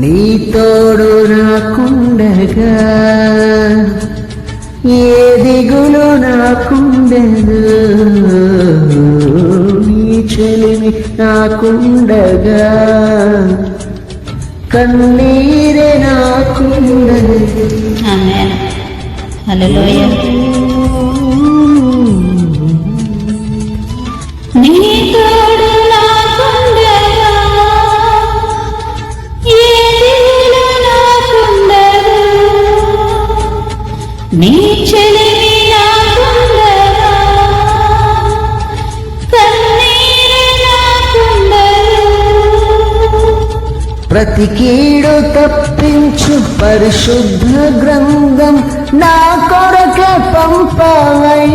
నీ తోడు నాకుండగా ఏ దిగులు నాకుండదు. నీ చెలిమి నాకుండగా కన్నీరే నాకుండదు. నీ తోడు నీ చెలిమి ప్రతి కీడు తప్పించు పరిశుద్ధ గ్రంథం నా కొరక పంపవై